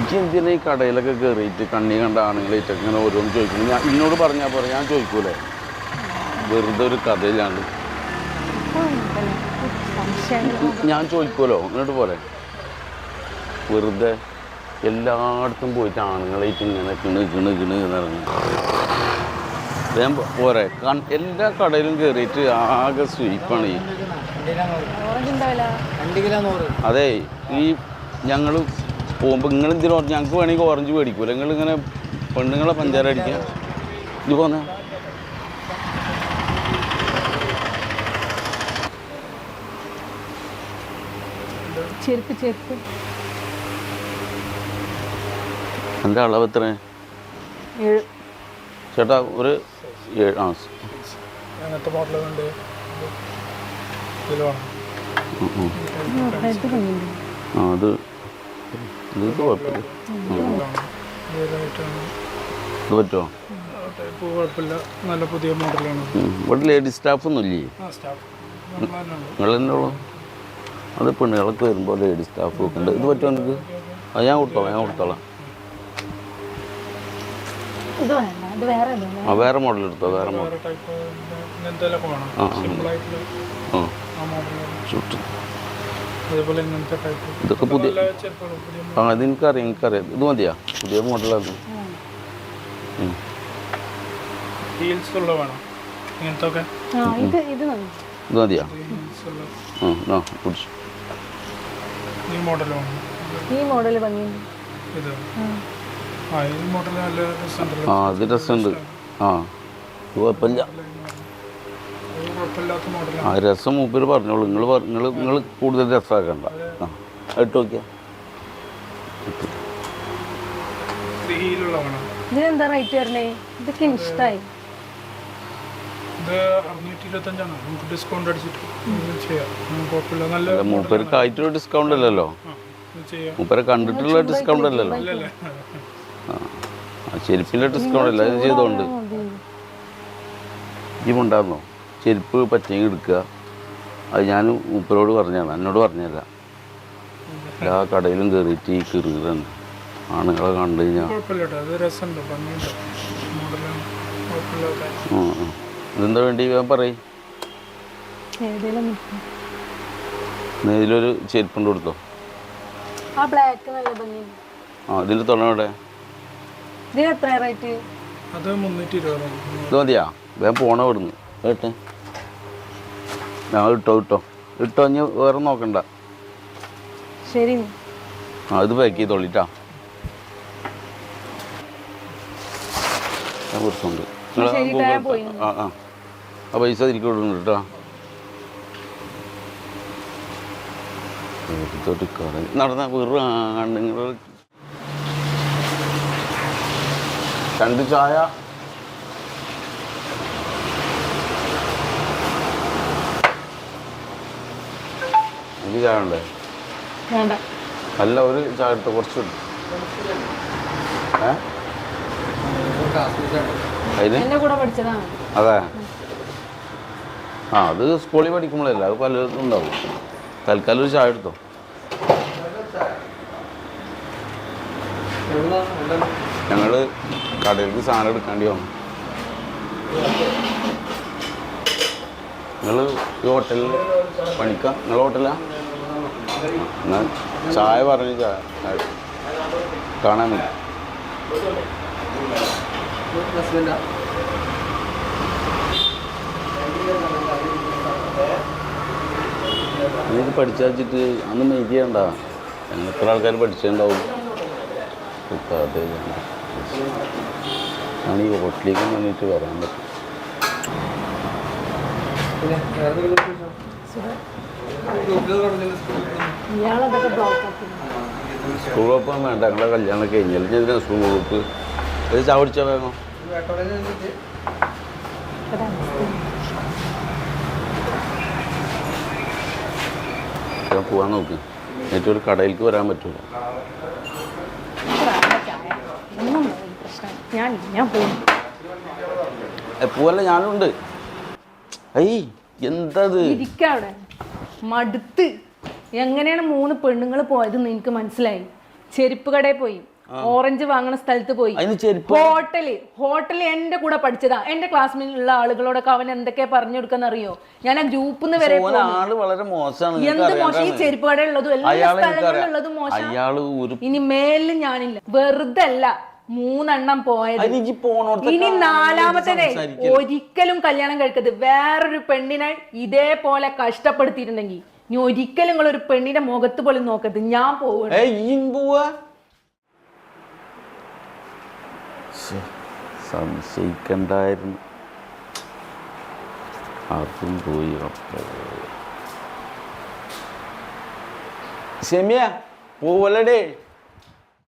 എനിക്ക് എന്തിനാ ഈ കടയിലൊക്കെ കയറിയിട്ട് കണ്ണി കണ്ട ആണുങ്ങളായിട്ട് ഇങ്ങനെ ഓരോന്ന് ചോദിക്കുന്നു ഞാൻ ഇന്നോട് പറഞ്ഞാൽ പറയാം ഞാൻ ചോദിക്കൂലേ? വെറുതെ ഒരു കഥയിലാണ്. ഞാൻ ചോദിക്കുമല്ലോ എന്നിട്ട് പോലെ വെറുതെ എല്ലായിടത്തും പോയിട്ട് ആണുങ്ങളായിട്ട് ഇങ്ങനെ കിണ് കിണ് കിണ് എന്ന് പറഞ്ഞു. ഞാൻ പോ- പോരെ എല്ലാ കടയിലും കയറിയിട്ട് ആകെ സ്വീപ്പാണ് ഈ. അതെ ഈ ഞങ്ങൾ പോകുമ്പോൾ നിങ്ങൾ എന്തിനു ഓറഞ്ച് ഞങ്ങൾക്ക് വേണമെങ്കിൽ ഓറഞ്ച് മേടിക്കൂല. നിങ്ങൾ ഇങ്ങനെ പെണ്ണുങ്ങളെ പഞ്ചാര അടിക്കുക ഇത് പോന്നെ. ചെരുപ്പ് ചെരുപ്പ്. എന്റെ അളവ് എത്ര? ചേട്ടാ ഒരു ഏഴ് അങ്ങനത്തെ മോഡലുണ്ട് ആ അത് ഇത് കുഴപ്പമില്ല. ഇത് പറ്റുമോ കുഴപ്പമില്ല. നല്ല പുതിയ മോഡലാണ്. ഇവിടെ ലേഡീസ് സ്റ്റാഫൊന്നും ഇല്ലേ ആ സ്റ്റാഫ്. നമ്മൾ നിങ്ങൾ തന്നെ ഉള്ളൂ അത് പെണ്ണുകളൊക്കെ വരുമ്പോൾ ലേഡീസ് സ്റ്റാഫ് ഒക്കെ ഉണ്ട് ഇത് പറ്റുമോ എനിക്ക് അത് ഞാൻ കൊടുത്തോളാം ഞാൻ കൊടുത്തോളാം. ആ വേറെ മോഡൽ എടുത്തോ വേറെ മോഡൽ. ആ, ആ. സിമ്പിൾ അതേപോലെ ഇങ്ങനത്തെ ടൈപ്പ് ഇതൊക്കെ പുതിയ ആ അത് എനിക്കറിയാം എനിക്കറിയാം ഇത് മതിയാ? പുതിയ മോഡലാണ്. ഹീൽസ് ഉള്ള വേണം. ഇങ്ങനത്തെ ഒക്കെ ഇത് ഇത് മതി. ഇത് മതിയാ? ആ പിടിച്ചു. ഈ മോഡൽ ഈ മോഡൽ ഭംഗിയുണ്ട് ഇത്. ആ. ഈ മോഡൽ നല്ല രസമുണ്ടല്ലോ ആ ഇത് രസമുണ്ട്. ആ ഇത് കുഴപ്പമില്ല. ആ രസം മൂപ്പര് പറഞ്ഞോളൂ. നിങ്ങൾ നിങ്ങൾ നിങ്ങൾ കൂടുതൽ രസമാക്കണ്ട ആ ഇട്ട് നോക്കിയാ. ഇതിനെന്താ റേറ്റ് വരണേ? ഇതൊക്കെ ഇഷ്ടമായി മൂപ്പർക്ക് ആയിട്ടൊരു ഡിസ്കൗണ്ട് അല്ലല്ലോ? മൂപ്പരെ കണ്ടിട്ടുള്ള ഡിസ്കൗണ്ട് അല്ലല്ലോ? ചെരുപ്പിന്റെ ഡിസ്കൗണ്ട് അല്ല. ഇത് ചെയ്തോണ്ട്. ഈ ഉണ്ടായിരുന്നോ ചെരുപ്പ് പറ്റിയെങ്കിൽ എടുക്കുക. അത് ഞാൻ ഉപ്പരോട് പറഞ്ഞതാണ്. എന്നോട് പറഞ്ഞല്ല എല്ലാ കടയിലും കയറിയിട്ട് ഈ കീറുകയാണ് ആണുങ്ങളെ കണ്ടു കഴിഞ്ഞാൽ ഇതെന്താ വേണ്ടി ഞാൻ പറയും. ഇതിലൊരു ചെരുപ്പുണ്ട് കൊടുത്തോ? ആ ബ്ലാക്ക് നല്ല ഭംഗിയുണ്ട്. ആ ഇതിന്റെ ഇരുപതാണ് ഇത് മതിയാ. വേഗം പോണ ഇവിടുന്ന്. കേട്ടെ? ഞാൻ ഇട്ടോ ഇട്ടോ. ഇട്ടോ ഇനി വേറെ നോക്കണ്ട. ശരി. ആ ഇത് പാക്ക് ചെയ്തോളിട്ടാ ഞാൻ പോയി. ആ ആ. ആ പൈസ തിരികെ വിടുന്നു കേട്ടോ തൊട്ട് കട നടന്ന വെറും ആണുങ്ങൾ രണ്ട് ചായ എനിക്ക് ചായ ഉണ്ടേ വേണ്ട. അല്ല ഒരു ചായ എടുത്ത് കുറച്ച് അതിന്? കൂടെ പഠിച്ചതാണ് അതെ. ആ അത് സ്കൂളിൽ പഠിക്കുമ്പോഴല്ല അത് പലർക്കും ഉണ്ടാവും. തൽക്കാലം ഒരു ചായ എടുത്തോ. ഞങ്ങൾ കടയിലേക്ക് സാധനം എടുക്കേണ്ടി വന്നു. നിങ്ങൾ ഈ ഹോട്ടലിൽ പണിക്കാം? നിങ്ങൾ ഹോട്ടലാ? എന്നാൽ ചായ പറഞ്ഞു ചായ. കാണാൻ ഇത് പഠിച്ചു വെച്ചിട്ട് അന്ന് ചെയ്യണ്ട എത്ര ആൾക്കാർ പഠിച്ചിട്ടുണ്ടാവും? കിട്ടാതെ ആണ് ഈ ഹോട്ടലിലേക്ക് വേണ്ടിയിട്ട് വരാൻ പറ്റും സ്കൂൾ ഗ്രൂപ്പ് വേണ്ട ഞങ്ങളുടെ കല്യാണം കഴിഞ്ഞാൽ ഞാൻ സ്കൂൾ വകുപ്പ് ഇത് ചായ വേണോ ഞാൻ പോവാൻ നോക്ക്. എനിക്ക് ഒരു കടയിലേക്ക് വരാൻ പറ്റൂല. പോവല്ല ഞാനുണ്ട്. ഐ എന്തത് ഇരിക്ക അവിടെ. മടുത്ത്. എങ്ങനെയാണ് മൂന്ന് പെണ്ണുങ്ങൾ പോയതെന്ന് എനിക്ക് മനസ്സിലായി. ചെരുപ്പ് കടയിൽ പോയി. ഓറഞ്ച് വാങ്ങണ സ്ഥലത്ത് പോയി. ഹോട്ടൽ. ഹോട്ടൽ എന്റെ കൂടെ പഠിച്ചതാ. എന്റെ ക്ലാസ്സിലുള്ള ആളുകളോടൊക്കെ അവൻ എന്തൊക്കെ പറഞ്ഞു കൊടുക്കാൻ അറിയോ ഞാൻ ആ ഗ്രൂപ്പിൽ നിന്ന് വരെ എന്ത് മോശം? ഈ ചെരുപ്പ് കടയുള്ളതും എല്ലാ സ്ഥലങ്ങളിലുള്ളതും മോശം. ഇനി മേലിൽ ഞാനില്ല. വെറുതെ അല്ല. മൂന്നെണ്ണം പോയത്. ഇനി നാലാമത്തെ ഒരിക്കലും കല്യാണം കഴിക്കരുത്. വേറൊരു പെണ്ണിനെ ഇതേപോലെ കഷ്ടപ്പെടുത്തിയിട്ടുണ്ടെങ്കിൽ നീ ഒരിക്കലും നിങ്ങൾ ഒരു പെണ്ണിന്റെ മുഖത്ത് പോലും നോക്കരുത്. ഞാൻ പോവുകയാണ് ഏയ് ഇയ്യും പോവാ. ശ്ശെ, സംശയിക്കണ്ടായിരുന്നു. അതും പോയി റബ്ബേ. ഷെമിയ പോവല്ലടേ.